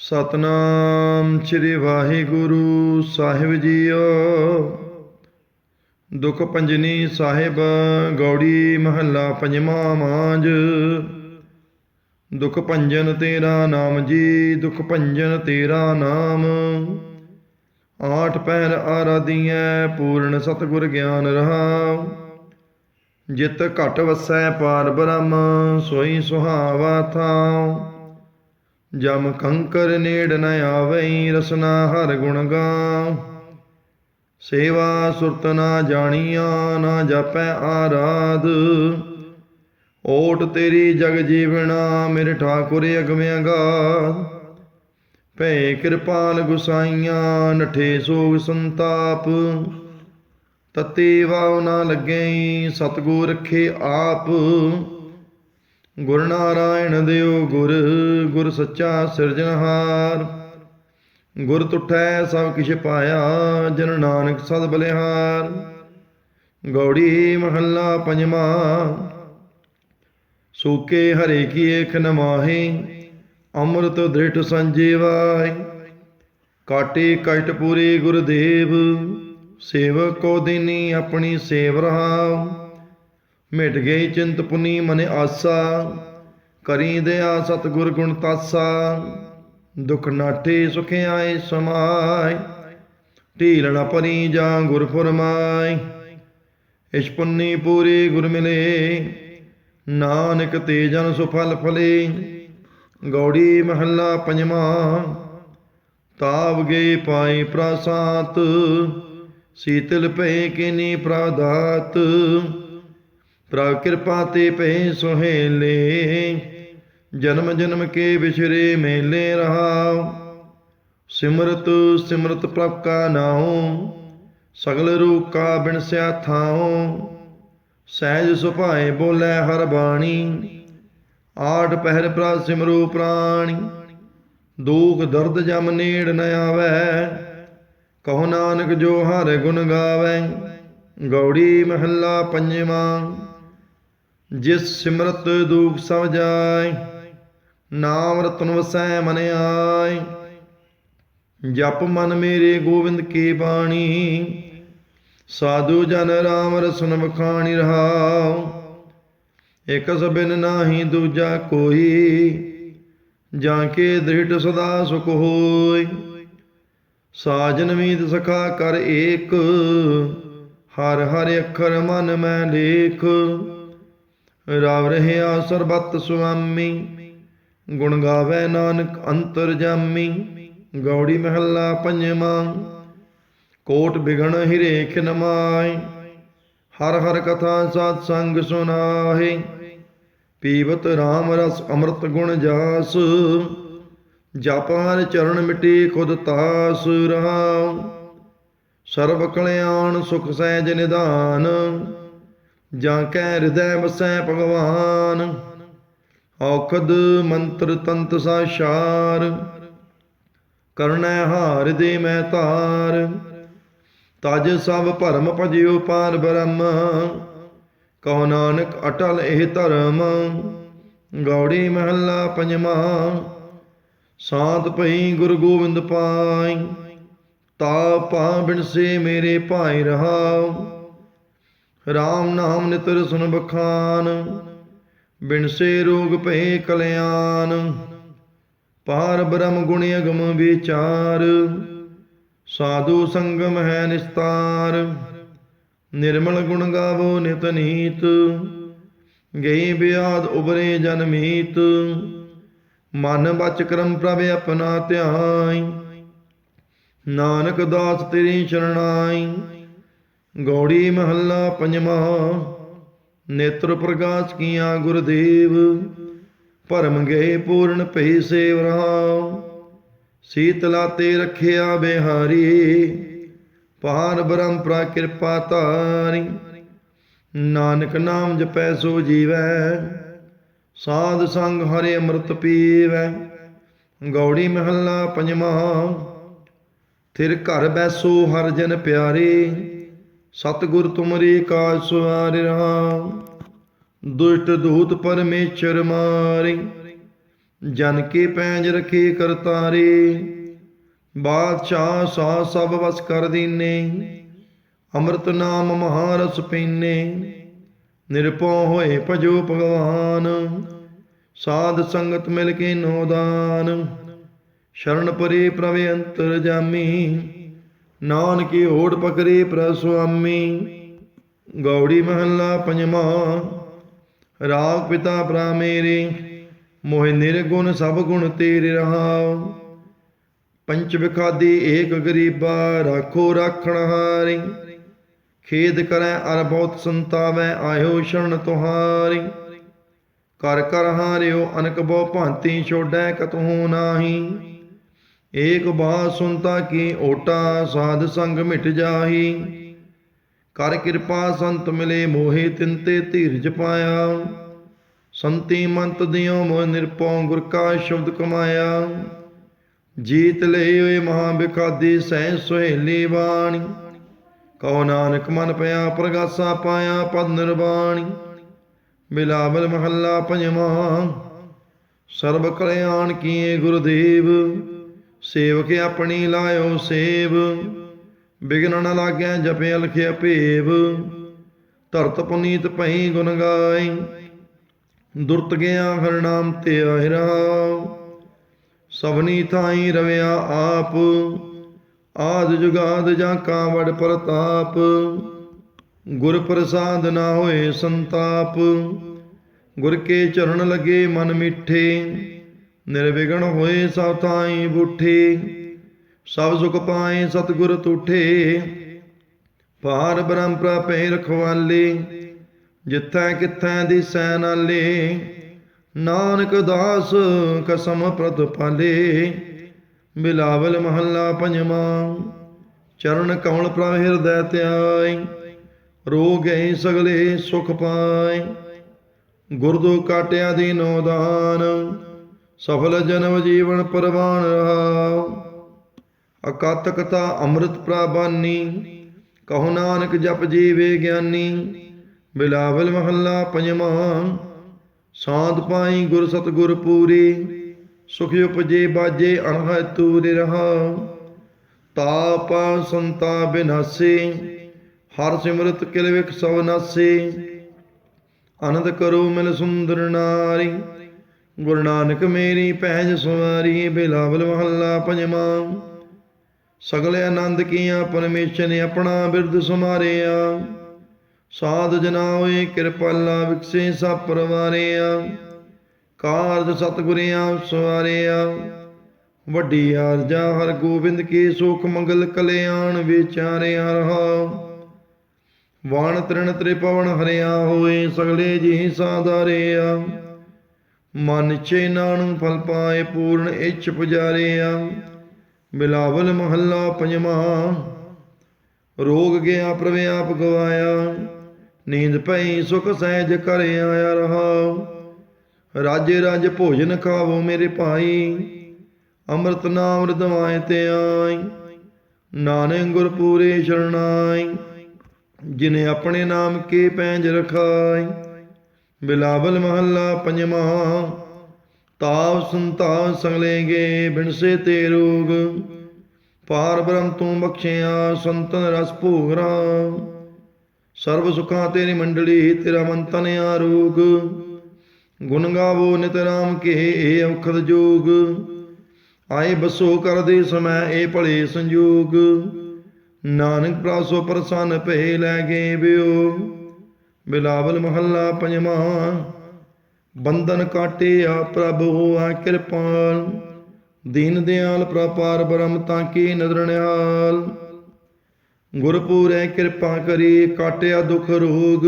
ਸਤਨਾਮ ਸ੍ਰੀ ਵਾਹਿਗੁਰੂ ਸਾਹਿਬ ਜੀਓ। ਦੁਖ ਪੰਜਨੀ ਸਾਹਿਬ, ਗੌੜੀ ਮਹੱਲਾ ਪੰਜਵਾਂ ਮਾਂਜ ਦੁਖ ਭੰਜਨ ਤੇਰਾ ਨਾਮ ਜੀ, ਦੁਖ ਭੰਜਨ ਤੇਰਾ ਨਾਮ। ਆਠ ਪਹਿਰ ਆਰਾਧੀਐ, ਪੂਰਨ ਸਤਿਗੁਰ ਗਿਆਨ ਰਹਾਉ। ਜਿਤ ਘਟ ਵਸੈ ਪਾਰ ਬ੍ਰਹਮ, ਸੋਈ ਸੁਹਾਵਾ ਥਾਉ। ਜਮ ਕੰਕਰ ਨੇੜ ਨ ਆਵਈ, ਰਸਨਾ ਹਰ ਗੁਣ ਗਾਉ। ਸੇਵਾ ਸੁਰਤ ਨਾ ਜਾਣੀਆਂ, ਨਾ ਜਾਪੈ ਆਰਾਧ। ਓਟ ਤੇਰੀ ਜਗ ਜੀਵਣਾ, ਮੇਰੇ ਠਾਕੁਰ ਅਗਮ ਗਾ ਭੈ ਕਿਰਪਾਲ ਗੁਸਾਈਆਂ, ਨਠੇ ਸੋਗ ਸੰਤਾਪ। ਤਤੀ ਵਾਉ ਨਾ ਲੱਗੈ ਸਤਗੁਰ ਰਖੇ ਆਪ। ਗੁਰ ਨਾਰਾਇਣ ਦਿਓ ਗੁਰ ਗੁਰ ਸੱਚਾ ਸਿਰਜਣਹਾਰ। ਗੁਰ ਤੁਠੈ ਸਭ ਕਿਛ ਪਾਇਆ, ਜਨ ਨਾਨਕ ਸਦ ਬਲਿਹਾਰ। ਗੌੜੀ ਮਹੱਲਾ ਪੰਜਵਾਂ, ਸੂਕੇ ਹਰੇ ਕੀ ਏਖ ਨਮਾਹੀ ਅੰਮ੍ਰਿਤ ਦ੍ਰਿਟ ਸੰਜੀਵਾਈ ਕਾਟੇ ਕਸ਼ਟ ਪੂਰੇ ਗੁਰਦੇਵ, ਸੇਵਕ ਕੋ ਦਿਨੀ ਆਪਣੀ ਸੇਵ ਰਹਾਉ। ਮਿਟ ਗਈ ਚਿੰਤਪੁਨੀ ਮਨ ਆਸਾ, ਕਰੀ ਦਿਆ ਸਤਗੁਰ ਗੁਣ ਤਾਸਾ, ਦੁਖ ਨਾਠੇ ਸੁਖ ਆਏ ਸਮਾਈ ਢੀਲ ਨ ਪਰੀ ਜਾਂ ਗੁਰ ਫਰਮਾਈ ਇਸ਼ ਪੁੰਨੀ ਪੂਰੀ ਗੁਰ ਮਿਲੇ, ਨਾਨਕ ਤੇ ਜਨ ਸੁਫਲ ਫਲੇ ਗੌੜੀ ਮਹੱਲਾ ਪੰਜਵਾਂ, ਤਾਵ ਗਏ ਪਾਏ ਪ੍ਰਸਾਤ, ਸੀਤਲ ਪਏ ਕਿਨੀ ਪ੍ਰਦਾਤ ਪ੍ਰਭ ਕਿਰਪਾ ਤੇ ਪਏ ਸੁਹੇਲੇ। ਜਨਮ ਜਨਮ ਕੇ ਵਿਛਰੇ ਮੇਲੇ ਰਹਾਉ। ਸਿਮਰਤ ਸਿਮਰਤ ਪ੍ਰਭ ਕਾ ਨਾਉ। ਸਗਲ ਰੂਪ ਕਾ ਬਿਨਸਿਆ ਥਾਉ। ਸਹਿਜ ਸੁਭਾਏ ਬੋਲੇ ਹਰ ਬਾਣੀ। ਆਠ ਪਹਿਰ ਪ੍ਰਭ ਸਿਮਰੂ ਪ੍ਰਾਣੀ। ਦੂਖ ਦਰਦ ਜਮ ਨੇੜ ਨ ਆਵੈ। ਕਹੋ ਨਾਨਕ ਜੋ ਹਰ ਗੁਣ ਗਾਵੈ। ਗੌੜੀ ਮਹੱਲਾ ਪੰਜਵਾਂ। ਜਿਸ ਸਿਮਰਤ ਦੁਖ ਸਭ ਜਾਏ ਨਾਮ ਰਤਨ ਵਸੈ ਮਨ ਆਏ ਜਪ ਮਨ ਮੇਰੇ ਗੋਬਿੰਦ ਕੀ ਬਾਣੀ, ਸਾਧੂ ਜਨ ਰਾਮ ਰਸਨ ਵਖਾਣੀ ਰਹਾਉ। ਇਕ ਸਬਿਨ ਨਾਹੀ ਦੂਜਾ ਕੋਈ, ਜਾਂ ਕੇ ਦ੍ਰਿੜ ਸਦਾ ਸੁਖ ਹੋਈ। ਸਾਜਨ ਮੀਤ ਸਖਾ ਕਰ ਏਕ, ਹਰ ਹਰ ਅੱਖਰ ਮਨ ਮੈਂ ਲੇਖ। ਰਵ ਰਹਿਆ ਸਰਬਤ ਸੁਆਮੀ, ਗੁਣ ਗਾਵੇ ਨਾਨਕ ਅੰਤਰ ਜਾਮੀ, ਗੌੜੀ ਮਹੱਲਾ ਪੰਜਵਾਂ, ਕੋਟ ਬਿਗਣ ਹਿਰੇਖ ਖਿਨਮਾਏ, ਹਰ ਹਰ ਕਥਾ ਸਤ ਸੰਗ ਸੁਨਾਹੇ, ਪੀਵਤ RAM ਰਸ ਅੰਮ੍ਰਿਤ ਗੁਣ ਜਾਸ, ਜਪ ਹਰ ਚਰਨ ਮਿਟੀ ਖੁਦ ਤਾਸ ਰਹਾਉ, ਸਰਬ ਕਲਿਆਣ ਸੁਖ ਸਹਿਜ ਨਿਧਾਨ ਜਾਂ ਕੈ ਹਿਰਦੈ ਵਸੈ ਭਗਵਾਨ, ਔਖਦ ਮੰਤਰ ਤੰਤ ਸਾਸ਼ਾਰ ਕਰਨੈ ਹਾਰ ਦੇ ਮੈਂ ਤਾਰ ਤਜ ਸਭ ਭਰਮ ਭਜਿਓ ਪਾਰ ਬ੍ਰਹਮ, ਕਹੋ ਨਾਨਕ ਅਟਲ ਇਹ ਧਰਮ, ਗੌੜੀ ਮਹੱਲਾ ਪੰਜਵਾਂ ਸਾਤ ਪਈ ਗੁਰੂ ਗੋਬਿੰਦ ਪਾਈ, ਤਾ ਪਾ ਬਿਨਸੇ ਮੇਰੇ ਭਾਈ ਰਹਾਉ। RAM ਨਾਮ ਨਿਤਰ ਸੁਨ ਬਖਾਨ ਬਿਨਸੇ ਰੋਗ ਭਏ ਕਲਿਆਣ। ਪਾਰ ਬ੍ਰਹਮ ਗੁਣ ਅਗਮ ਵਿਚਾਰ, ਸਾਧੂ ਸੰਗਮ ਹੈ ਨਿਸਤਾਰ। ਨਿਰਮਲ ਗੁਣ ਗਾਵੋ ਨਿਤ ਨੀਤ, ਗਈ ਬਿਆਦ ਉਬਰੇ ਜਨਮੀਤ ਮਨ ਬਚ ਕਰਮ ਪ੍ਰਭ ਆਪਣਾ ਧਿਆਈ, ਨਾਨਕ ਦਾਸ ਤੇਰੀ ਸ਼ਰਣਾਈ। ਗੌੜੀ ਮਹੱਲਾ ਪੰਜਵਾਂ, ਨੇਤਰ ਪ੍ਰਕਾਸ਼ ਕੀਆਂ ਗੁਰਦੇਵ, ਭਰਮ ਗਏ ਪੂਰਨ ਭਈ ਸੇਵ ਰਹਾਉ ਸੀਤਲਾ ਤੇ ਰਖਿਆ ਬਿਹਾਰੀ, ਪਾਰ ਬ੍ਰਹਮ ਪ੍ਰਾ ਕਿਰਪਾ ਧਾਰੀ। ਨਾਨਕ ਨਾਮ ਜਪੈ ਸੋ ਜੀਵੈ, ਸਾਧ ਸੰਗ ਹਰੇ ਅੰਮ੍ਰਿਤ ਪੀਵੈ। ਗੌੜੀ ਮਹੱਲਾ ਪੰਜਵਾਂ, ਥਿਰ ਘਰ ਬੈਸੋ ਹਰ ਜਨ ਪਿਆਰੇ। ਸਤਿਗੁਰ ਤੁਮਰੇ ਕਾਜ ਸਵਾਰ ਰਹਾ ਦੁਸ਼ਟ ਦੂਤ ਪਰਮੇਸ਼ਰ ਮਾਰੇ, ਜਨ ਕੇ ਪੈਂਜ ਰਖੇ ਕਰਤਾਰੇ ਬਾਦਸ਼ਾਹ ਸਾ ਸਭ ਵਸ ਕਰ ਦੀਨੇ, ਅੰਮ੍ਰਿਤ ਨਾਮ ਮਹਾਰਸ ਪੀਨੇ, ਨਿਰਭਉ ਹੋਏ ਭਜੋ ਭਗਵਾਨ, ਸਾਧ ਸੰਗਤ ਮਿਲ ਕੇ ਨੋਦਾਨ ਸ਼ਰਨ ਪਰੇ ਪ੍ਰਭ ਅੰਤਰ ਜਾਮੀ। ਨਾਨਕੀ ਓੜ ਪਕਰੇ ਪ੍ਰਭ ਸੁਆਮੀ। ਗੌੜੀ ਮਹੱਲਾ ਪੰਜਵਾਂ। ਰਾਗ ਪਿਤਾ ਭਰਾ ਮੇਰੇ, ਮੋਹਿ ਨਿਰਗੁਣ ਸਭ ਗੁਣ ਤੇਰੇ ਰਹਾਉ। ਪੰਚ ਵਿਖਾਦੀ ਏਕ ਗਰੀਬਾ ਰਾਖੋ ਰਾਖਣ ਹਾਰੀ। ਖੇਦ ਕਰੈ ਅਰ ਬਹੁਤ ਸੰਤਾਵੈ ਆਇਓ ਸ਼ਰਨ ਤੁਹਾਰੀ। ਕਰ ਕਰ ਹਾਰਿਓ ਅਨਕ ਬਹੁ ਭਾਂਤੀ ਛੋੜੈ ਕਤਹੂ ਨਾਹੀ। ਏਕ ਬਾਤ ਸੁਨਤਾ ਕੀ ਓਟਾ ਸਾਧ ਸੰਗ ਮਿਟ ਜਾਹੀ। ਕਰ ਕਿਰਪਾ ਸੰਤ ਮਿਲੇ ਮੋਹੇ ਤਿੰਤੇ ਧੀਰਜ ਪਾਇਆ। ਸੰਤੀ ਮੰਤ ਦਿਓ ਮੋਹ ਨਿਰਪਉ ਗੁਰ ਕਾ ਸ਼ਬਦ ਕਮਾਇਆ। ਜੀਤ ਲਈ ਓਏ ਮਹਾ ਬਿਖਾਦੀ ਸਹਿ ਸੁਹੇਲੀ ਬਾਣੀ। ਕਉ ਨਾਨਕ ਮਨ ਪਿਆ ਪ੍ਰਗਾਸਾ ਪਾਇਆ ਪਦ ਨਿਰਵਾਣੀ। ਬਿਲਾਵਲ ਮਹੱਲਾ ਪੰਜਵਾਂ। ਸਰਬ ਕਲਿਆਣ ਕੀਏ ਗੁਰਦੇਵ। ਸੇਵਕ ਆਪਣੀ ਲਾਇਓ ਸੇਵ ਬਿਗਨ ਨ ਲਾਗੈ ਜਪੇ ਲਖਿਆ ਭੇਵ, ਧਰਤ ਪੁਨੀਤ ਭਈ ਗੁਣ ਗਾਈ ਦੁਰਤ ਗਿਆ ਹਰ ਨਾਮ ਤੇ ਆਹਿਰਾ। ਸਭਨੀ ਥਾਈ ਰਵਿਆ ਆਪ, ਆਦ ਜੁਗਾਦ ਜਾਂ ਕਾਵੜ ਪ੍ਰਤਾਪ, ਗੁਰ ਪ੍ਰਸਾਦ ਨਾ ਹੋਏ ਸੰਤਾਪ, ਗੁਰ ਕੇ ਚਰਨ ਲਗੇ ਮਨ ਮਿੱਠੇ ਨਿਰਵਿਘਨ ਹੋਏ ਸਭ ਥਾਈ ਬੁੱਠੇ, ਸਭ ਸੁਖ ਪਾਏ ਸਤਿਗੁਰ ਤੂਠੇ। ਪਾਰ ਬ੍ਰਹਮ ਪ੍ਰਪੈ ਰਖਵਾਲੇ, ਜਿੱਥੈ ਕਿਥੈ ਦੀ ਸੈਨਾਲੇ ਨਾਨਕ ਦਾਸ ਕਸਮ ਪ੍ਰਤਪਾਲੇ ਬਿਲਾਵਲ ਮਹੱਲਾ ਪੰਜਵਾਂ, ਚਰਨ ਕਮਲ ਪ੍ਰਭ ਹਿਰਦੈ ਧਿਆਈ ਰੋ ਗਏ ਸਗਲੇ ਸੁਖ ਪਾਏ। ਗੁਰਦੁ ਕਾਟਿਆ ਦੀ ਦਾਨ ਸਫਲ ਜਨਮ ਜੀਵਨ ਪਰਵਾਨ ਰਹਾ ਅਕਤ ਅੰਮ੍ਰਿਤ ਪ੍ਰਬਾਨੀ ਕਹੋ ਨਾਨਕ ਜਪ ਜੀਵੇ ਗਿਆਨੀ। ਬਿਲਾਵਲ ਮਹੱਲਾ ਪੰਜਵਾਂ, ਸਾਧ ਪਾਈ ਗੁਰ ਸਤਗੁਰ ਪੂਰੀ, ਸੁਖ ਉਪਜੇ ਬਾਜੇ ਅਣਹ ਤੂਰੇ ਰਹਾ ਤਾਪ ਸੰਤਾ ਬਿਨਾਸੇ, ਹਰ ਸਿਮਰਤ ਕਿਲ ਵਿਖ ਸਭ ਨਾਸੇ। ਆਨੰਦ ਕਰੋ ਮਿਲ ਸੁੰਦਰ ਨਾਰੀ। ਗੁਰੂ ਨਾਨਕ ਮੇਰੀ ਪਹਿਜ ਸਵਾਰੀ, ਬਿਲਾਵਲ ਮਹੱਲਾ ਪੰਜਵਾਂ। ਸਗਲੇ ਆਨੰਦ ਕੀਆਂ ਪਰਮੇਸ਼ਰ ਨੇ ਆਪਣਾ ਬਿਰਦ ਸਮਾਰਿਆ। ਸਾਧ ਜਨਾ ਹੋਏ ਕਿਰਪਾਲਾ ਵਿਕਸੇ ਸਭ ਪਰਵਾਰਿਆ। ਕਾਰਜ ਸਤਗੁਰਿਆ ਸਵਾਰਿਆ। ਵੱਡੀ ਆਰਜਾ ਹਰ ਗੋਬਿੰਦ ਕੀ ਸੁਖ ਮੰਗਲ ਕਲਿਆਣ ਵਿਚਾਰਿਆ ਰਹਾ। ਵਾਣ ਤ੍ਰਿਣ ਤ੍ਰਿਪਵਨ ਹਰਿਆ ਹੋਏ, ਸਗਲੇ ਜੀ ਸਾਧਾਰਿਆ। ਮਨ ਚੇ ਨਾਨੂ ਫਲ ਪਾਏ ਪੂਰਨ ਇੱਛ ਪੁਜਾਰਿਆ। ਬਿਲਾਵਲ ਮਹੱਲਾ ਪੰਜਵਾਂ, ਰੋਗ ਗਿਆ ਪ੍ਰਭ ਆਪ ਗਵਾਇਆ। ਨੀਂਦ ਪਈ, ਸੁਖ ਸਹਿਜ ਕਰ ਆਇਆ ਰਹਾ। ਰਾਜੇ ਰਾਜ ਭੋਜਨ ਖਾਵੋ ਮੇਰੇ ਭਾਈ। ਅੰਮ੍ਰਿਤ ਨਾਮ ਰਦਵਾਏ ਤੇ ਆਈ। ਨਾਨਕ ਗੁਰ ਪੂਰੇ ਸ਼ਰਣਾਈ। ਜਿਨੇ ਆਪਣੇ ਨਾਮ ਕੇ ਪੈਂਜ ਰਖਾਈ। ਬਿਲਾਵਲ ਮਹੱਲਾ ਪੰਜਵਾਂ। ਤਾਵ ਸੰਤਾਵ ਸੰਗਲੇਗੇ ਬਿਨਸੇ ਤੇ ਰੋਗ। ਪਾਰ ਬ੍ਰਹਮ ਤੂੰ ਬਖਸ਼ਿਆ ਸੰਤਨ ਰਸ ਭੋਗਰਾ। ਸਰਬ ਸੁਖਾਂ ਤੇਰੀ ਮੰਡਲੀ, ਤੇਰਾ ਮਨ ਤਨ ਆਰੋਗ। ਗੁਣ ਗਾਵੋ ਨਿਤ ਰਾਮ ਕੇ ਏ ਔਖਦ ਜੋਗ। ਆਏ ਬਸੋ ਕਰਦੇ ਸਮੈ ਏ ਭਲੇ ਸੰਜੋਗ। ਨਾਨਕ ਪ੍ਰਾਸੋ ਪ੍ਰਸੰਨ ਭਏ ਲੈ ਗਏ ਬਿਓ। ਬਿਲਾਵਲ ਮਹੱਲਾ ਪੰਜਵਾਂ। ਬੰਧਨ ਕਾਟਿਆ ਪ੍ਰਭ, ਹੋਆ ਕਿਰਪਾਲ। ਦੀਨ ਦਿਆਲ ਪ੍ਰਪਾਰ ਬ੍ਰਹਮ ਤਾਂ ਕੀ ਨਦਰ ਗੁਰਪੂਰੈ ਕਿਰਪਾ ਕਰੀ, ਕਾਟਿਆ ਦੁਖ ਰੋਗ।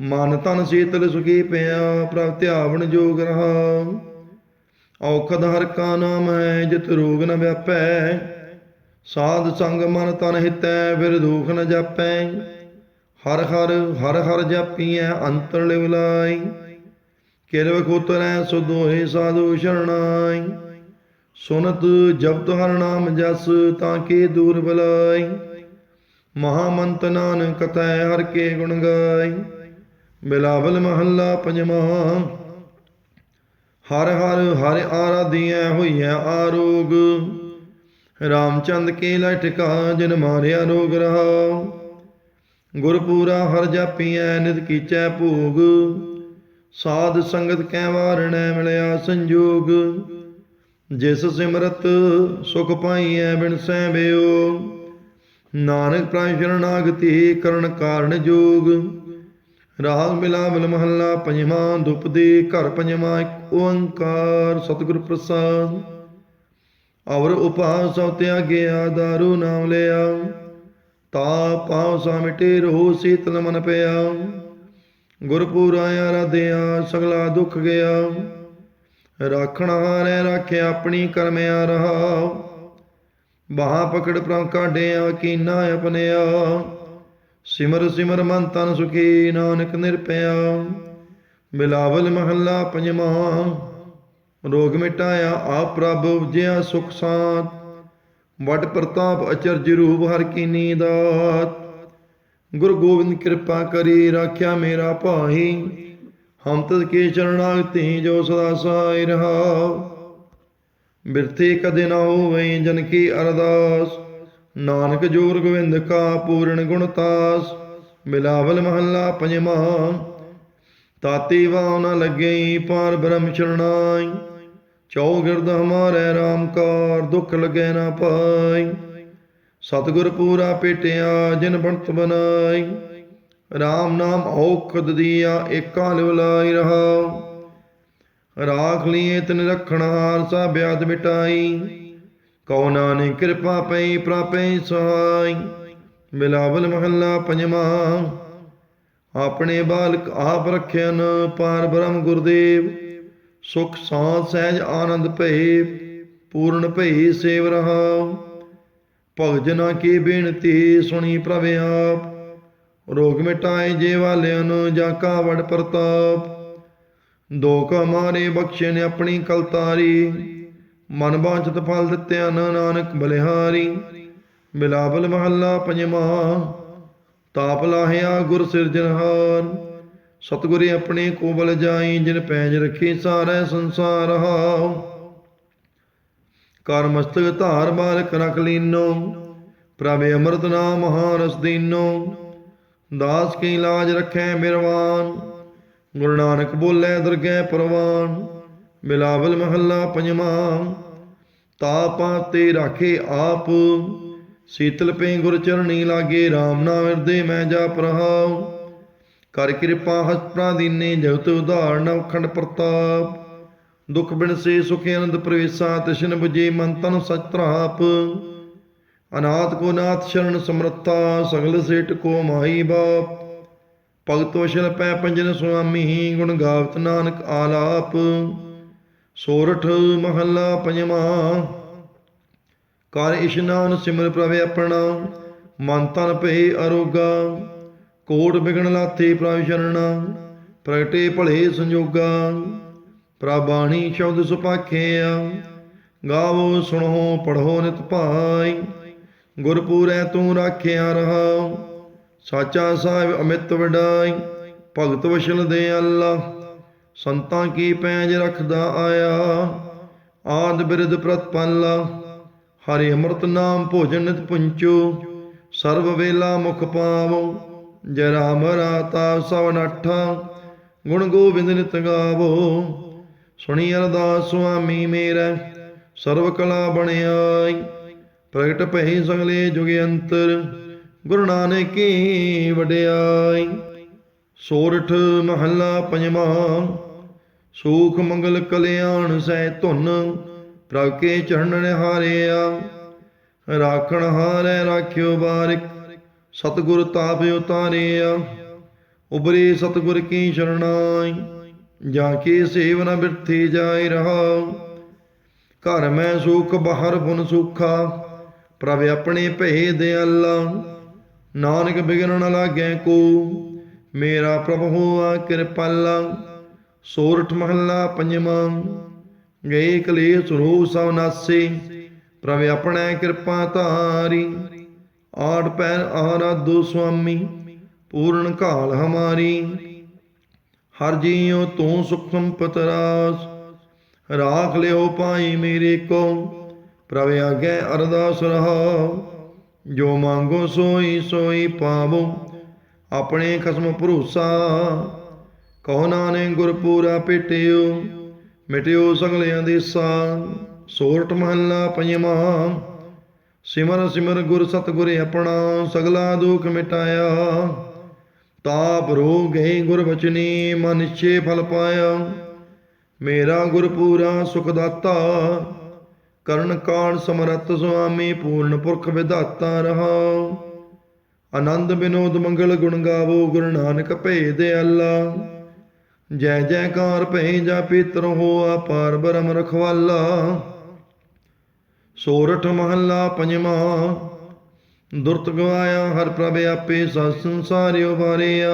ਮਨ ਤਨ ਸੀਤਲ ਸੁਖੀ ਪਿਆ, ਪ੍ਰਭ ਧਿਆਵਨ ਜੋਗ ਰਹਾ। ਔਖਦ ਹਰ ਕਾ ਨਾਮ ਹੈ, ਜਿਤ ਰੋਗ ਨ ਵਿਆਪੈ। ਸਾਧ ਸੰਗ ਮਨ ਤਨ ਹਿਤੈ ਫਿਰ ਦੁਖ ਨ ਜਾਪੈ। ਹਰ ਹਰ ਹਰ ਹਰ ਜਾਪੀਐ ਅੰਤਰ ਲਿਵਲਾਈ ਕਿਰਵ ਖੋਤਰੈ ਸੋ ਦੋਹੇ ਸਾਧੂ ਸ਼ਰਣਾਈ ਸੁਨਤ ਜਪਤ ਹਰ ਨਾਮ ਜਸ ਤਾਂ ਕੇ ਦੂਰ ਬਲਾਈ ਮਹਾਮੰਤ ਨਾਨਕ ਕਥੈ ਹਰ ਕੇ ਗੁਣ ਗਾਈ ਬਿਲਾਵਲ ਮਹੱਲਾ ਪੰਜਵਾਂ। ਹਰ ਹਰ ਹਰ ਆਰਾਧੀਐ ਹੋਈਐ ਆਰੋਗ। ਰਾਮਚੰਦ ਕੇ ਲਟਕਾ ਜਨ ਮਾਰਿਆ ਰੋਗ ਰਹਾ ਗੁਰਪੂਰਾ ਹਰ ਜਾਪੀਐ, ਨਿਤ ਕੀਚੈ ਭੋਗ। ਸਾਧ ਸੰਗਤ ਕੈ ਵਾਰਣੈ, ਮਿਲਿਆ ਸੰਜੋਗ। ਜਿਸ ਸਿਮਰਤ ਸੁਖ ਪਾਈਐ, ਬਿਨ ਬਿਓ। ਨਾਨਕ ਪ੍ਰਾਇ ਸ਼ਰਨਾਗਤੀ ਕਰਨ ਕਾਰਨ ਜੋਗ। ਰਾਗ ਮਿਲਾਵਲ ਮਹੱਲਾ ਪੰਜਵਾਂ ਦੁਪਦੀ ਘਰ ਪੰਜਵਾਂ, ਇੱਕ ਓੰਕਾਰ ਸਤਿਗੁਰ ਪ੍ਰਸਾਦ। ਔਰ ਉਪਾਸ ਸਭ ਤਿਆਗਿਆ, ਦਾਰੂ ਨਾਮ ਲਿਆ। ਤਾ ਪਾਉ ਸਾ ਮਿਟੇ ਸੀਤਲ ਮਨ ਪਿਆ। ਗੁਰਪੂਰਾ ਆਰਾਧਿਆ ਸਗਲਾ ਦੁੱਖ ਗਿਆ। ਰਾਖਣ ਹਾਰੇ ਰਾਖਿਆ ਆਪਣੀ ਕਰਮਿਆ ਰਹਾ। ਬਾਹਾਂ ਪਕੜ ਪ੍ਰਭ ਕਾਢਿਆ ਕੀਨਾ ਆਪਣਿਆ ਸਿਮਰ ਸਿਮਰ ਮਨ ਤਨ ਸੁਖੀ ਨਾਨਕ ਨਿਰਪਿਆ। ਬਿਲਾਵਲ ਮਹੱਲਾ ਪੰਜਵਾਂ। ਰੋਗ ਮਿਟਾਇਆ ਆਪ ਪ੍ਰਭ ਉਪਜਿਆ ਸੁਖ ਸਾਤ। ਵੱਡ ਪ੍ਰਤਾਪ ਅਚਰਜ ਰੂਪ ਹਰ ਕੀਨੀ ਦਾਤ ਗੁਰੂ ਗੋਬਿੰਦ ਕਿਰਪਾ ਕਰੀ ਰਾਖਿਆ ਮੇਰਾ ਭਾਈ। ਹਮ ਤਦ ਕੇ ਚਰਨਾਗਤੀ ਜੋ ਸਦਾ ਸਾਈ ਰਹਾ ਬਿਰਥੇ ਕਦੇ ਨਾ ਹੋਵੇ ਜਨ ਕੀ ਅਰਦਾਸ। ਨਾਨਕ ਜੋਰ ਗੋਬਿੰਦ ਕਾ ਪੂਰਨ ਗੁਣਤਾਸ ਮਿਲਾਵਲ ਮਹੱਲਾ ਪੰਜਵਾਂ। ਤਾਤੀ ਵਾਉ ਨ ਲੱਗੇ ਪਾਰ ਬ੍ਰਹਮ ਚਰਣਾਈ। ਚੌਗਿਰਦ ਹਮਾਰੇ RAM ਕਾਰ ਦੁੱਖ ਲਗੇ ਨਾ ਪਾਈ। ਸਤਿਗੁਰ ਪੂਰਾ ਪੇਟਿਆ, ਜਿਨ ਬਣਤ ਬਨਾਈ RAM ਨਾਮ ਔਖਦ ਦੀਆ, ਏਕਾ ਲਿਵਲਾਈ ਰਹਾ ਰਾਖ ਲੀਏ ਤਨ ਰਖਣ ਹਾਰ ਸਾ ਬਿਆਦ ਮਿਟਾਈ। ਕਉ ਨਾਨਕ ਕਿਰਪਾ ਪਈ, ਪ੍ਰਾਪੈ ਸਹਾਈ। ਮਿਲਾਵਲ ਮਹੱਲਾ ਪੰਜਵਾਂ। ਆਪਣੇ ਬਾਲਕ ਆਪ ਰਖਿਆਨ ਪਾਰ ਬ੍ਰਹਮ ਗੁਰਦੇਵ। ਸੁਖ ਸਾਧ ਸਹਿਜ ਆਨੰਦ ਭਏ, ਪੂਰਨ ਭਈ ਸੇਵ ਰਹਾ। ਭਗਤ ਜਨਾਂ ਕੀ ਬੇਨਤੀ ਸੁਣੀ ਪ੍ਰਭ ਆਪ। ਰੋਗ ਮਿਟਾਏ ਜੇ ਵਾਲਿਆਂ ਨੂੰ ਜਾਂ ਕਾ ਵਡ ਪ੍ਰਤਾਪ ਦੋਖ ਮਾਰੇ ਬਖਸ਼ੇ ਨੇ ਆਪਣੀ ਕਲਤਾਰੀ। ਮਨ ਬਾਂਚਤ ਫਲ ਦਿੱਤਿਆ ਨਾਨਕ ਬਲਿਹਾਰੀ। ਬਿਲਾਵਲ ਮਹੱਲਾ ਪੰਜਵਾਂ। ਤਾਪ ਲਾਹਿਆ ਗੁਰ ਸਿਰਜਨਹਾਰ ਸਤਿਗੁਰੇ ਆਪਣੇ ਕੋਬਲ ਜਾਈ, ਜਿਨ ਪੈਜ ਰਖੀ ਸਾਰੇ ਸੰਸਾਰ ਹਾਉ। ਕਰ ਮਸਤਕ ਧਾਰ ਬਾਲਕ ਰਖ ਲੀਨੋ, ਪ੍ਰਭ ਅੰਮ੍ਰਿਤ ਨਾਮ ਮਹਾਰਸ ਦੀਨੋ। ਦਾਸ ਕੀ ਲਾਜ ਰਖੈ ਬਿਰਵਾਨ ਗੁਰੂ ਨਾਨਕ ਬੋਲੇ ਦਰਗਹਿ ਪ੍ਰਵਾਨ। ਮਿਲਾਵਲ ਮਹੱਲਾ ਪੰਜਵਾਂ, ਤਾਪਾਂ ਤੇ ਰਾਖੇ ਆਪ। ਸੀਤਲ ਪੇ ਗੁਰ ਚਰਣੀ ਲਾਗੇ RAM ਨਾਮ ਹਿਰਦੇ ਮੈਂ ਜਾਪ ਰਹਾਉ। ਕਰ ਕਿਰਪਾ ਹਸਪਰਾ ਦੀਨੇ ਜਗਤ ਉਧਾਰਨ, ਅਖੰਡ ਪ੍ਰਤਾਪ। ਦੁਖ ਬਿਨ ਸੇ, ਸੁਖ ਆਨੰਦ ਪ੍ਰਵੇਸ਼ਾ ਤਿਸ਼ਨ 부ਜੇ ਮਨ ਤਨ ਸਚ ਤਰਾਪ। ਅਨਾਥ ਕੋ ਨਾਥ ਸ਼ਰਨ ਸਮਰੱਥਾ, ਸਗਲ ਸੇਟ ਕੋ ਮਾਈ ਬਾਪ। ਭਗਤ ਵਸ਼ਲ ਪੈ ਪੰਜਨ ਸੁਆਮੀ, ਗੁਣ ਗਾਵਤ ਨਾਨਕ ਆਲਾਪ। ਸੋਰਠ ਮਹੱਲਾ ਪੰਜਵਾਂ। ਕਰ ਇਸ਼ਨਾਨ ਸਿਮਰ ਪ੍ਰਵੇ ਆਪਣਾ, ਮਨ ਤਨ ਭਏ ਅਰੋਗਾ। ਕੋਟ ਬਿਗਣ ਲਾਥੇ ਪ੍ਰਭ ਸ਼ਰਣਾ, ਪ੍ਰਗਟੇ ਭਲੇ ਸੰਜੋਗਾ। ਪ੍ਰਬਾਣੀ ਸ਼ਬਦ ਸੁਪਾਖਿਆ, ਗਾਵੋ ਸੁਣੋ ਪੜੋ ਨਿਤ ਭਾਈ। ਗੁਰਪੂਰੈ ਤੂੰ ਰਾਖਿਆ ਰਹਾ, ਸਾਚਾ ਸਾਹਿਬ ਅਮਿਤ ਵਡਾਈ। ਭਗਤ ਵਸ਼ਲ ਦੇ ਅੱਲਾ, ਸੰਤਾਂ ਕੀ ਪੈਜ ਰਖਦਾ ਆਇਆ। ਆਦ ਬਿਰਦ ਪ੍ਰਤਪਾਲਾ ਹਰਿ ਅੰਮ੍ਰਿਤ ਨਾਮ ਭੋਜਨ ਨਿਤ ਪੁੰਚੋ ਸਰਬ ਵੇਲਾ ਮੁਖ ਪਾਵੋ। ਜੈ ਰਾਮ ਰਾਤਾ ਸਭ ਨਠਾ ਗੁਣ ਗੋਬਿੰਦ ਨਿਤ ਗਾਵੋ। ਸੁਣੀ ਅਰਦਾਸ ਸੁਆਮੀ ਮੇਰਾ ਸਰਬ ਕਲਾ ਬਣਾਈ ਪ੍ਰਗਟ ਭਈ ਸਗਲੇ ਜੁਗ ਅੰਤਰ, ਗੁਰੂ ਨਾਨਕ ਕੀ ਵਡਿਆਈ ਸੋਰਠ ਮਹੱਲਾ ਪੰਜਵਾਂ, ਸੂਖ ਮੰਗਲ ਕਲਿਆਣ ਸਹਿ ਧੁਨ, ਪ੍ਰਭ ਕੇ ਚਰਨ ਨਿਹਾਰਿਆ। ਰਾਖਣ ਹਾਰੈ ਰਾਖਿਓ ਬਾਰਿਕ ਸਤਿਗੁਰ ਤਾਪ ਉਤਾਰਿਆ, ਉਬਰੇ ਸਤਿਗੁਰ ਕੀ ਸ਼ਰਣਾਈ, ਜਾ ਕੇ ਸੇਵ ਨ ਬਿਰਥੀ ਜਾਇ ਰਹਾ। ਘਰ ਮੈਂ ਸੁਖ, ਬਾਹਰ ਪੁਨ ਸੁਖਾ, ਪ੍ਰਭ ਆਪਣੇ ਭੇ ਦੇ ਅੱਲਾ। ਨਾਨਕ ਬਿਗਨ ਨ ਲਾਗੈ ਕੋ, ਮੇਰਾ ਪ੍ਰਭ ਹੋਆ ਕਿਰਪਾਲਾ। ਸੋਰਠ ਮਹੱਲਾ ਪੰਜਵਾਂ, ਗਏ ਕਲੇਸ਼ ਰੋਗ ਸਭ ਨਾਸੇ, ਪ੍ਰਭ ਆਪਣਾ ਕਿਰਪਾ ਧਾਰੀ। ਆੜ ਪੈਰ ਆਰਾਧੋ ਸੁਆਮੀ, ਪੂਰਨ ਕਾਲ ਹਮਾਰੀ। ਹਰ ਜੀਉ ਤੂੰ ਸੁਖ ਸੰਪਤ ਰਾਸ ਰਾਖ ਲਿਓ ਪਾਈ ਮੇਰੇ ਕੋ। ਪ੍ਰਭ ਆਗੇ ਅਰਦਾਸ ਰਹਾਉ ਜੋ ਮੰਗੋ ਸੋਈ ਸੋਈ ਪਾਵੋ, ਆਪਣੇ ਖਸਮ ਭਰੋਸਾ। ਕਹੋ ਨਾਨਕ ਗੁਰ ਪੂਰਾ ਭੇਟਿਓ, ਮਿਟਿਓ ਸਗਲਿਆਂ ਦੇ ਸਾ ਸੋਰਟ ਮਹੱਲਾ ਪੰਜਵਾਂ। ਸਿਮਰ ਸਿਮਰ ਗੁਰ ਸਤਿਗੁਰ ਆਪਣਾ ਸਗਲਾ ਦੁਖ ਮਿਟਾਇਆ। ਤਾਪ ਰੋਗ ਗਏ ਗੁਰ ਬਚਨੀ ਮਨ ਨਿਸ਼ਚੇ ਫਲ ਪਾਇਆ। ਮੇਰਾ ਗੁਰ ਪੂਰਾ ਸੁਖ ਦਾਤਾ, ਕਰਨ ਕਾਣ ਸਮਰਤ ਸੁਆਮੀ, ਪੂਰਨ ਪੁਰਖ ਵਿਧਾਤਾ ਰਹਾਉ ਆਨੰਦ ਬਿਨੋਦ ਮੰਗਲ ਗੁਣ ਗਾਵੋ, ਗੁਰੂ ਨਾਨਕ ਭੇ ਦੇ ਅੱਲਾ। ਜੈ ਜੈਕਾਰ ਭੈ ਜਾ ਪਿਤਰ ਹੋ ਪਾਰ ਬ੍ਰਹਮ ਰਖਵਾਲਾ। ਸੋਰਠ ਮਹੱਲਾ ਪੰਜਵਾਂ। ਦੁਰਤ ਗਵਾਇਆ ਹਰ ਪ੍ਰਭ ਆਪੇ ਸਤ ਸੰਸਾਰਿਓ ਬਾਰਿਆ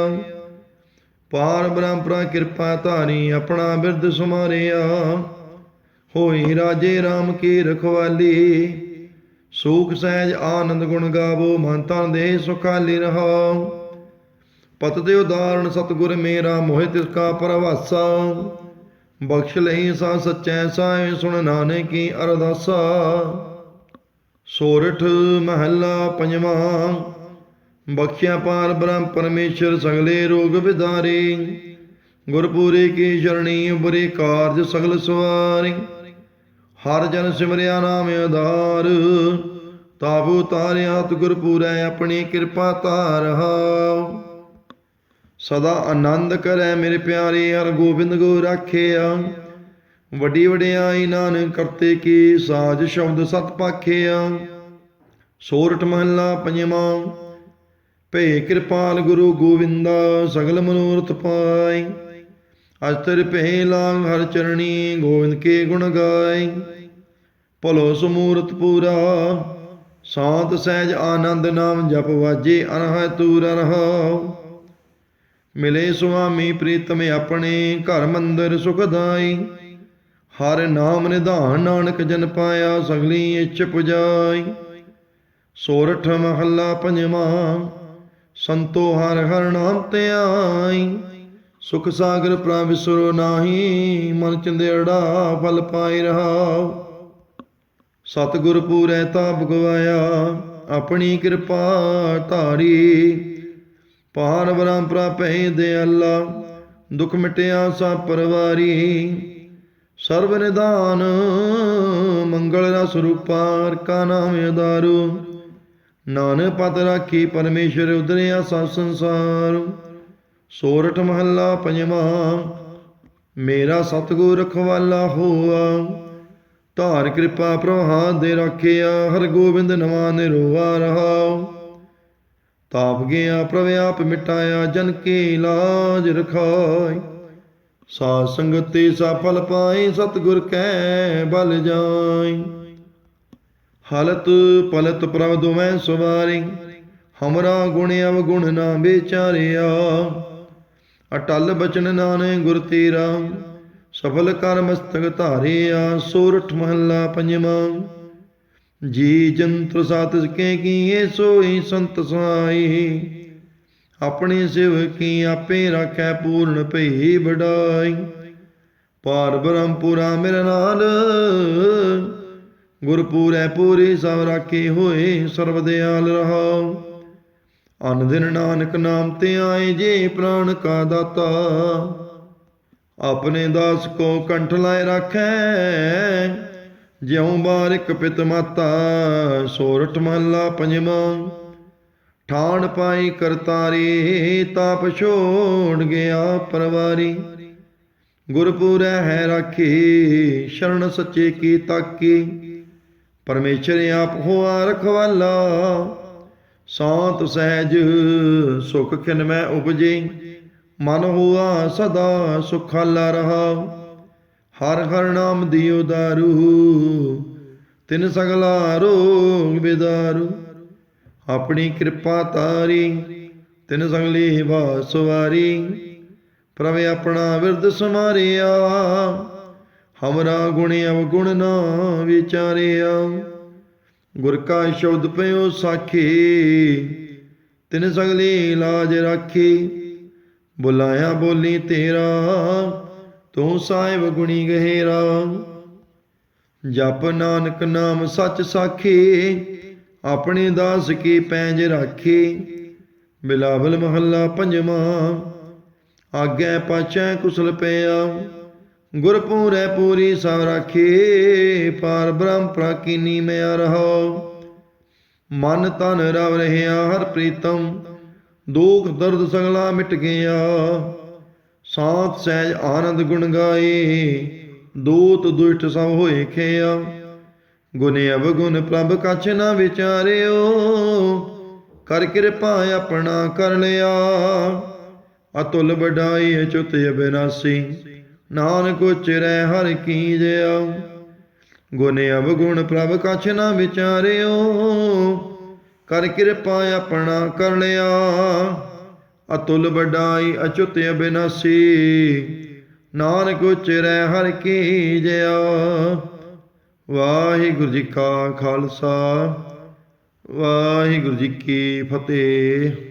ਪਾਰ ਬ੍ਰਹਮਪਰਾ ਕਿਰਪਾ ਧਾਰੀ ਆਪਣਾ ਬਿਰਦ ਸੁਮਾਰਿਆ। ਹੋਈ ਰਾਜੇ RAM ਕੀ ਰਖਵਾਲੀ। ਸੂਖ ਸਹਿਜ ਆਨੰਦ ਗੁਣ ਗਾਵੋ, ਮਨ ਤਨ ਦੇ ਸੁਖਾਲੀ ਰਹਾਉ ਪਤ ਦੇ ਉਦਾਹਰਣ ਸਤਿਗੁਰ ਮੇਰਾ ਮੋਹਿ ਤਿਸ ਕਾ ਪਰਵਾਸਾ। ਬਖਸ਼ ਲਈ ਸਾ ਸਚੈ ਸਾਇ ਸੁਣ ਨਾਨਕ ਕੀ ਅਰਦਾਸਾ। ਸੋਰਠ ਮਹੱਲਾ ਪੰਜਵਾਂ, ਬਖਸ਼ਿਆ ਪਾਰ ਬ੍ਰਹਮ ਪਰਮੇਸ਼ਰ ਸਗਲੇ ਰੋਗ ਵਿਦਾਰੇ। ਗੁਰਪੂਰੇ ਕੀ ਸ਼ਰਣੀ ਉਬਰੇ ਕਾਰਜ ਸਗਲ ਸਵਾਰੀ। ਹਰ ਜਨ ਸਿਮਰਿਆ ਨਾਮ ਆਧਾਰ ਤਾਬੂ ਤਾਰਿਆ ਤ ਗੁਰਪੂਰੈ ਆਪਣੀ ਕਿਰਪਾ ਧਾਰਹਾਉ ਸਦਾ ਆਨੰਦ ਕਰੈ ਮੇਰੇ ਪਿਆਰੇ, ਹਰ ਗੋਬਿੰਦ ਗੋ ਰਾਖਿਆ। ਵੱਡੀ ਵਡਿਆਈ ਨਾਨਕ ਕਰਤੇ ਕੀ ਸਾਜ ਸ਼ਬਦ ਸਤ ਪਾਖਿਆ। ਸੋਰਠ ਮਹੱਲਾ ਪੰਜਵਾਂ ਭੇ ਕਿਰਪਾਲ ਗੁਰੂ ਗੋਬਿੰਦਾ ਸਗਲ ਮਨੋਰਥ ਪਾਈ ਅਸਤਰ ਭੇ ਲਾਂਗ ਹਰ ਚਰਣੀ ਗੋਬਿੰਦ ਕੇ ਗੁਣ ਗਾਏ। ਭਲੋ ਸਮੂਰਤ ਪੂਰਾ, ਸਾਤ ਸਹਿਜ ਆਨੰਦ ਨਾਮ ਜਪ ਵਾਜੇ, ਅਨਹ ਤੂਰ ਰਹਾਉ ਮਿਲੇ ਸੁਆਮੀ ਪ੍ਰੀਤਮ ਆਪਣੇ ਘਰ ਮੰਦਰ ਸੁਖਦਾਈ ਹਰ ਨਾਮ ਨਿਧਾਨ ਨਾਨਕ ਜਨ ਪਾਇਆ ਸਗਲੀ ਇੱਛ ਪੁਜਾਈ। ਸੋਰਠ ਮਹੱਲਾ ਪੰਜਵਾਂ, ਸੰਤੋ ਹਰ ਹਰ ਨਾਮ ਤੇ ਆਈ। ਸੁਖ ਸਾਗਰ ਪ੍ਰਾ ਵਿਸਰੋ ਨਾਹੀ, ਮਨ ਚੰਦੇੜਾ ਫਲ ਪਾਈ ਰਹਾਉ। ਸਤਿਗੁਰ ਪੂਰੈ ਤਾਪ ਗਵਾਇਆ, ਆਪਣੀ ਕਿਰਪਾ ਧਾਰੀ। ਪਾਰ ਬ੍ਰਹਮ ਪ੍ਰਾਪੈ ਦੇ ਅੱਲਾ, ਦੁਖ ਮਿਟਿਆ ਸਾ ਪਰਵਾਰੀ। ਸਰਬ ਨਿਦਾਨ ਮੰਗਲ ਰਸ ਰੂਪਾਰ ਕਾ ਨਾਮ ਅਦਾਰੂ। ਨਾਨਕ ਪਤ ਰਾਖੀ ਪਰਮੇਸ਼ਰ ਉਦਰਿਆ ਸਾ ਸੰਸਾਰ। ਸੋਰਠ ਮਹੱਲਾ ਪੰਜਵਾਂ, ਮੇਰਾ ਸਤਿਗੁਰ ਰਖਵਾਲਾ ਹੋਆ। ਧਾਰ ਕਿਰਪਾ ਪ੍ਰਵਾਹ ਦੇ ਰਾਖਿਆ ਹਰ ਗੋਬਿੰਦ ਨਵਾਂ ਨਿਰੋਆ ਰਹਾਉ ਤਾਪ ਗਿਆ ਪ੍ਰਭ ਆਪ ਮਿਟਾਇਆ, ਜਨ ਕੇ ਲਾਜ ਰਖਾਈ। ਸਾਧ ਸੰਗਤ ਤੇ ਸਫਲ ਪਾਈ ਸਤਿਗੁਰ ਕੈ ਬਲ ਜਾਈ। ਹਲਤ ਪਲਤ ਪ੍ਰਭ ਦੁਮੈ ਸੁਵਾਰੀ, ਹਮਰਾ ਗੁਣ ਅਵਗੁਣ ਨਾ ਵਿਚਾਰਿਆ। ਅਟਲ ਬਚਨ ਨਾਨੇ ਗੁਰ ਤੇਰਾ, ਸਫਲ ਕਰ ਮਸਤਕ ਧਾਰਿਆ, ਸੋਰਠ ਮਹੱਲਾ ਪੰਜਵਾਂ। ਜੀ ਜੰਤਰ ਸਾਤ ਕੇ ਕੀਏ, ਸੋਈ ਸੰਤ ਸਾਈ ਆਪਣੀ ਸਿਵ ਕੀ ਆਪੇ ਰੱਖੈ, ਪੂਰਨ ਭਈ ਵਡਾਈ। ਪਾਰ ਬ੍ਰਹਮ ਪੁਰਾ ਮੇਰੇ ਨਾਲ, ਗੁਰਪੂਰੈ ਪੂਰੀ ਸਭ ਰਾਖੇ ਹੋਏ, ਸਰਬ ਦਿਆਲ ਰਹਾਉ। ਅਨ ਦਿਨ ਨਾਨਕ ਨਾਮ ਤੇ ਆਏ, ਜੇ ਪ੍ਰਾਣ ਕਾ ਦਾਤਾ। ਆਪਣੇ ਦਾਸ ਕੋ ਕੰਠ ਲਾਇ ਰੱਖੈ ਜਿਉ ਬਾਰਿਕ ਪਿਤ ਮਾਤਾ ਸੋਰਠ ਮਹੱਲਾ ਪੰਜਵਾਂ। ਠਾਣ ਪਾਈ ਕਰਤਾਰੀ, ਤਾਪ ਛੋੜ ਗਿਆ ਪਰਵਾਰੀ। ਗੁਰਪੂਰੈ ਹੈ ਰਾਖੀ, ਸ਼ਰਨ ਸੱਚੇ ਕੀ ਤਾਕੀ। ਪਰਮੇਸ਼ਰ ਆਪ ਹੋਆ ਰਖਵਾਲਾ, ਸਾਤ ਸਹਿਜ ਸੁਖ ਖਿਨ ਮੈਂ ਉਪਜੇ। ਮਨ ਹੋਆ ਸਦਾ ਸੁਖਾਲਾ ਰਹਾ। ਹਰ ਹਰ ਨਾਮ ਦਿਓ ਦਾਰੂ, ਤਿਨ ਸਗਲਾ ਰੋਗ ਬਿਦਾਰੂ। ਆਪਣੀ ਕਿਰਪਾ ਤਾਰੀ, ਤਿਨ ਸਗਲੀ ਵਾਸਵਾਰੀ ਪ੍ਰਭ ਆਪਣਾ ਵਿਰਦ ਸਮਾਰਿਆ ਹਮਰਾ ਗੁਣ ਅਵਗੁਣ ਨਾ ਵਿਚਾਰਿਆ। ਗੁਰ ਕਾ ਸ਼ਬਦ ਪਇਓ ਸਾਖੀ, ਤਿਨ ਸਗਲੀ ਲਾਜ ਰਾਖੀ। ਬੁਲਾਇਆ ਬੋਲੀ ਤੇਰਾ ਤੂੰ ਸਾਹਿਬ ਗੁਣੀ ਗਹਿਰਾ? ਜਪ ਨਾਨਕ ਨਾਮ ਸੱਚ ਸਾਖੀ, ਆਪਣੇ ਦਾਸ ਕੀ ਪੈਂਜ ਰਾਖੀ? ਬਿਲਾਵਲ ਮਹੱਲਾ ਪੰਜਵਾਂ ਆਗੇ ਪਾਛੈ ਕੁਸਲ ਪਿਆ। ਗੁਰ ਪੂਰੈ ਪੂਰੀ ਸਭ ਰਾਖੀ, ਪਾਰ ਬ੍ਰਹਮ ਪ੍ਰਾਕੀਨੀ ਮਿਆ ਰਹੋ। ਮਨ ਤਨ ਰਵ ਰਹਿਆ ਹਰ ਪ੍ਰੀਤਮ ਦੁਖ ਦਰਦ ਸਗਲਾ ਮਿਟ ਗਿਆ। ਸਾਥ ਸਹਿਜ ਆਨੰਦ ਗੁਣ ਗਾਏ, ਦੂਤ ਦੁਸ਼ਟ ਸਭ ਹੋਏ ਖਿਆ। ਗੁਣ ਅਵਗੁਣ ਪ੍ਰਭ ਕਛ ਨਾ ਵਿਚਾਰਿਓ, ਕਰ ਕਿਰਪਾ ਆਪਣਾ ਕਰ ਲਿਆ। ਅਤੁਲ ਵਡਾਈ ਅਚੁੱਤ ਅਬਿਨਾਸੀ, ਨਾਨਕ ਉਚਰੈ ਹਰ ਕੀ ਜਿਆ। ਗੁਣ ਅਵਗੁਣ ਪ੍ਰਭ ਕਛ ਨਾ ਵਿਚਾਰਿਓ, ਕਰ ਕਿਰਪਾ ਆਪਣਾ ਕਰ ਲਿਆ। ਅਤੁਲ ਵਡਾਈ ਅਚੁੱਤ ਅਬਿਨਾਸੀ ਨਾਨਕ ਉਚਰੈ ਹਰ ਕੀ ਜਿਆ। ਵਾਹਿਗੁਰੂ ਜੀ ਕਾ ਖਾਲਸਾ, ਵਾਹਿਗੁਰੂ ਜੀ ਕੀ ਫਤਿਹ।